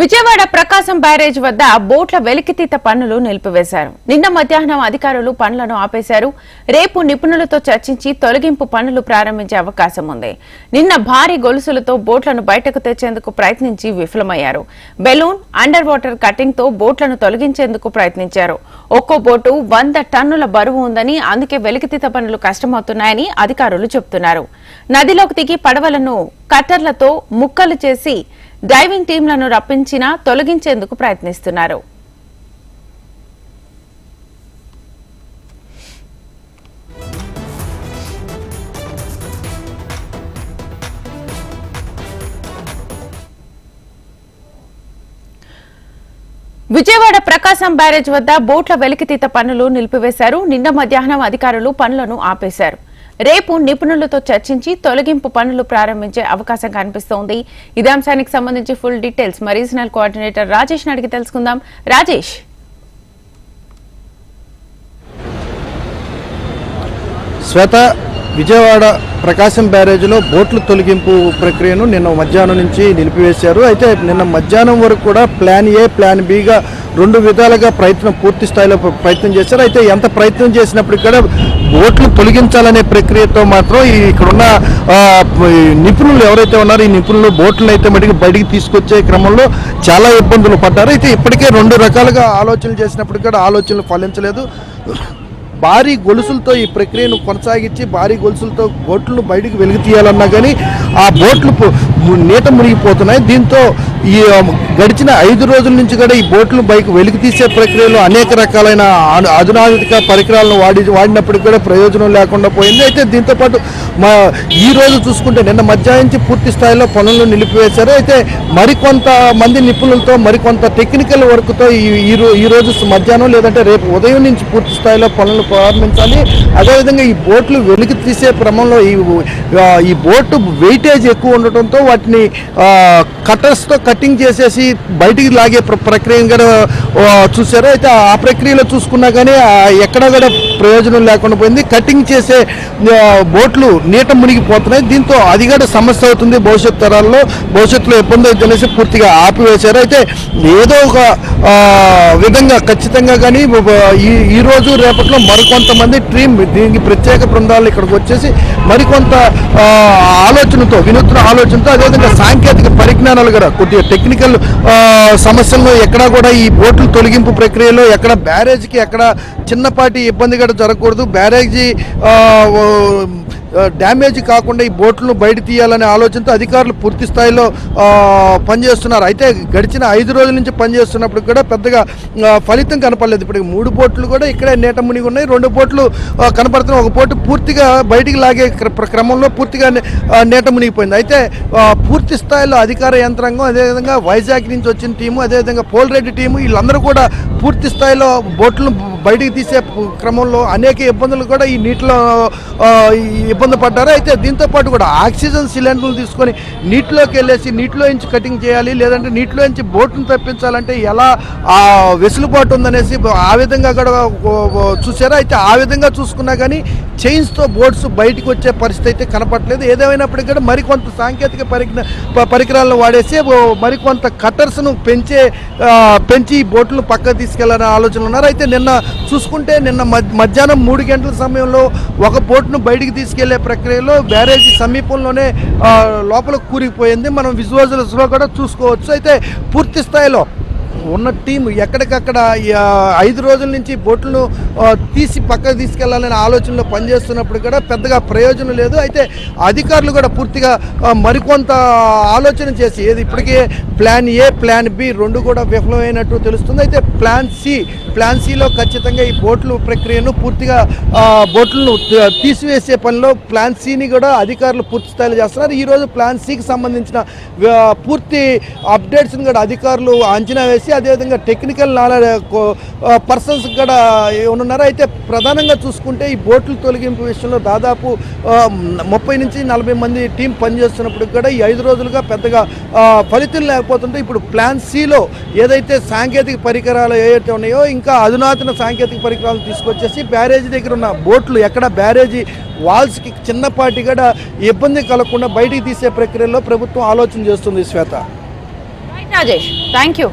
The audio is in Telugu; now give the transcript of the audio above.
విజయవాడ ప్రకాశం బ్యారేజ్ వద్ద బోట్ల వెలికితీత పనులు నిలిపివేశారు. నిన్న మధ్యాహ్నం అధికారులు పనులను ఆపేశారు. రేపు నిపుణులతో చర్చించి తొలగింపు పనులు ప్రారంభించే అవకాశం ఉంది. నిన్న భారీ గొలుసులతో బోట్లను బయటకు తెచ్చేందుకు ప్రయత్నించి విఫలమయ్యారు. బెలూన్ అండర్ వాటర్ కటింగ్తో బోట్లను తొలగించేందుకు ప్రయత్నించారు. ఒక్కో బోటు వంద టన్నుల బరువు ఉందని అందుకే వెలికితీత పనులు కష్టమవుతున్నాయని అధికారులు చెబుతున్నారు. నదిలోకి దిగి పడవలను కట్టర్లతో ముక్కలు చేసి డైవింగ్ టీంలను రప్పించినా తొలగించేందుకు ప్రయత్నిస్తున్నారు. విజయవాడ ప్రకాశం బ్యారేజ్ వద్ద బోట్ల వెలికితీత పనులు నిలిపివేశారు. నిన్న మధ్యాహ్నం అధికారులు పనులను ఆపేశారు. రేపు నిపుణులతో చర్చించి తొలగింపు పనులు ప్రారంభించే అవకాశం కనిపిస్తోంది. ఇదే అంశానికి సంబంధించి ఫుల్ డీటెయిల్స్ మా రీజనల్ కోఆర్డినేటర్ రాజేష్ అడిగి తెలుసుకుందాం. రాజేష్. శ్వేత విజయవాడ ప్రకాశం బ్యారేజ్లో బోట్లు తొలగింపు ప్రక్రియను నిన్న మధ్యాహ్నం నుంచి నిలిపివేశారు. అయితే నిన్న మధ్యాహ్నం వరకు కూడా ప్లాన్ ఏ ప్లాన్ బిగా రెండు విధాలుగా ప్రయత్నం పూర్తి స్థాయిలో ప్రయత్నం చేశారు. అయితే ఎంత ప్రయత్నం చేసినప్పుడు కూడా బోట్లు తొలగించాలనే ప్రక్రియతో మాత్రం ఈ ఇక్కడున్న ఈ నిపుణులు ఎవరైతే ఉన్నారో ఈ నిపుణులు బోట్లను అయితే మటుకు బయటికి తీసుకొచ్చే క్రమంలో చాలా ఇబ్బందులు పడ్డారు. అయితే ఇప్పటికే రెండు రకాలుగా ఆలోచనలు చేసినప్పటికీ కూడా ఆలోచనలు ఫలించలేదు. భారీ గొలుసులతో ఈ ప్రక్రియను కొనసాగించి భారీ గొలుసులతో బోట్లను బయటికి వెలుగు తీయాలన్నా కానీ ఆ బోట్లు నీట మునిగిపోతున్నాయి. దీంతో ఈ గడిచిన ఐదు రోజుల నుంచి కూడా ఈ బోట్లు బైక్ వెలికి తీసే ప్రక్రియలో అనేక రకాలైన అను- పరికరాలను వాడి వాడినప్పటికీ కూడా ప్రయోజనం లేకుండా పోయింది. అయితే దీంతో పాటు మా ఈ రోజు చూసుకుంటే నిన్న మధ్యాహ్నం నుంచి పూర్తి స్థాయిలో పనులను నిలిపివేశారు. అయితే మరికొంత మంది నిపుణులతో మరికొంత టెక్నికల్ వర్క్తో ఈ ఈ ఈ రోజు మధ్యాహ్నం లేదంటే రేపు ఉదయం నుంచి పూర్తి స్థాయిలో పనులు ప్రారంభించాలి. అదేవిధంగా ఈ బోట్లు వెలికి తీసే క్రమంలో ఈ ఈ బోటు వెయిటేజ్ ఎక్కువ ఉండటంతో వాటిని కట్టర్స్తో కటింగ్ చేసేసి బయటికి లాగే ప్ర- ప్రక్రియను కూడా ఆ, చూశారు? అయితే ఆ ప్రక్రియలో చూసుకున్నా కానీ ఎక్కడ కూడా ప్రయోజనం లేకుండా పోయింది. కటింగ్ చేసే బోట్లు నీట మునిగిపోతున్నాయి. దీంతో అది కూడా సమస్య అవుతుంది. భవిష్యత్ తరాల్లో భవిష్యత్తులో ఇబ్బంది అవుతుంది అనేసి పూర్తిగా ఆపివేశారు. అయితే ఏదో ఒక విధంగా ఖచ్చితంగా కానీ ఈ ఈ రోజు రేపట్లో మరికొంతమంది టీం దీనికి ప్రత్యేక బృందాలు ఇక్కడికి వచ్చేసి మరికొంత ఆలోచనతో వినూత్న ఆలోచనతో అదేవిధంగా సాంకేతిక పరి పరిజ్ఞానాలు కూడా కొద్దిగా టెక్నికల్ సమస్యలను ఎక్కడా కూడా ఈ బోట్లు తొలగింపు ప్రక్రియలో ఎక్కడ బ్యారేజ్కి ఎక్కడ చిన్నపాటి ఇబ్బంది కూడా జరగకూడదు. బ్యారేజీ డ్యామేజ్ కాకుండా ఈ బోట్లను బయట తీయాలనే ఆలోచనతో అధికారులు పూర్తి స్థాయిలో పనిచేస్తున్నారు. అయితే గడిచిన ఐదు రోజుల నుంచి పనిచేస్తున్నప్పుడు కూడా పెద్దగా ఫలితం కనపడలేదు. ఇప్పుడు మూడు బోట్లు కూడా ఇక్కడే నేట మునిగి ఉన్నాయి. రెండు బోట్లు కనపడుతున్నాయి. ఒక బోటు పూర్తిగా బయటికి లాగే క్ర- క్రమంలో పూర్తిగా నేట మునిగిపోయింది. అయితే పూర్తి స్థాయిలో అధికార యంత్రాంగం అదేవిధంగా వైజాగ్ నుంచి వచ్చిన టీము అదేవిధంగా పోల్రెడ్డి టీము వీళ్ళందరూ కూడా పూర్తి స్థాయిలో బోట్లను బయటికి తీసే క్రమంలో అనేక ఇబ్బందులు కూడా ఈ నీటిలో ఇబ్బంది పడ్డారు. అయితే దీంతో పాటు కూడా ఆక్సిజన్ సిలిండర్లు తీసుకొని నీటిలోకి వెళ్ళేసి నీటిలో నుంచి కటింగ్ చేయాలి లేదంటే నీటిలో నుంచి బోట్ను తప్పించాలంటే ఎలా వెసులుబాటు ఉందనేసి ఆ విధంగా కూడా చూసారా అయితే ఆ విధంగా చూసుకున్నా కానీ చైన్స్తో బోట్స్ బయటకు వచ్చే పరిస్థితి అయితే కనపట్లేదు ఏదేమైనప్పటికీ కూడా మరికొంత సాంకేతిక పరిజ్ఞ పరికరాలను వాడేసి మరికొంత కట్టర్స్ను పెంచే పెంచి ఈ బోట్లను పక్కకు తీసుకెళ్ళాలనే ఆలోచనలు ఉన్నారు. అయితే నిన్న చూసుకుంటే నిన్న మధ్యాహ్నం మూడు గంటల సమయంలో ఒక బోట్ను బయటికి తీసుకెళ్ళే ప్రక్రియలో బ్యారేజీ సమీపంలోనే లోపల కూరిపోయింది మనం విజువల్స్లో కూడా చూసుకోవచ్చు. అయితే పూర్తి స్థాయిలో ఉన్న టీం ఎక్కడికక్కడ ఐదు రోజుల నుంచి బోట్లను తీసి పక్కకు తీసుకెళ్ళాలనే ఆలోచనలో పనిచేస్తున్నప్పుడు కూడా పెద్దగా ప్రయోజనం లేదు. అయితే అధికారులు కూడా పూర్తిగా మరికొంత ఆలోచన చేసి ఏది ఇప్పటికే ప్లాన్ ఏ ప్లాన్ బి రెండు కూడా విఫలమైనట్టు తెలుస్తుంది. అయితే ప్లాన్ సి ప్లాన్ సిలో ఖచ్చితంగా ఈ బోట్లు ప్రక్రియను పూర్తిగా బోట్లను తీసివేసే పనిలో ప్లాన్ సిని కూడా అధికారులు పూర్తి స్థాయిలో చేస్తున్నారు. ఈరోజు ప్లాన్ సికి సంబంధించిన పూర్తి అప్డేట్స్ని కూడా అధికారులు అంచనా వేసి అదేవిధంగా టెక్నికల్ నాలెడ్జ్ పర్సన్స్ కూడా ఉన్నారు అయితే ప్రధానంగా చూసుకుంటే ఈ బోట్లు తొలగింపు విషయంలో దాదాపు ముప్పై నుంచి నలభై మంది టీం పనిచేస్తున్నప్పుడు కూడా ఈ ఐదు రోజులుగా పెద్దగా ఫలితం లేకపోతుంటే ఇప్పుడు ప్లాన్ సిలో ఏదైతే సాంకేతిక పరికరాలు ఏవైతే ఉన్నాయో ఇంకా అధునాతన సాంకేతిక పరికరాలు తీసుకొచ్చేసి బ్యారేజీ దగ్గర ఉన్న బోట్లు ఎక్కడ బ్యారేజీ వాల్స్కి చిన్నపాటి కూడా ఇబ్బంది కలగకుండా బయటికి తీసే ప్రక్రియలో ప్రభుత్వం ఆలోచన చేస్తుంది శ్వేత. Rajesh thank you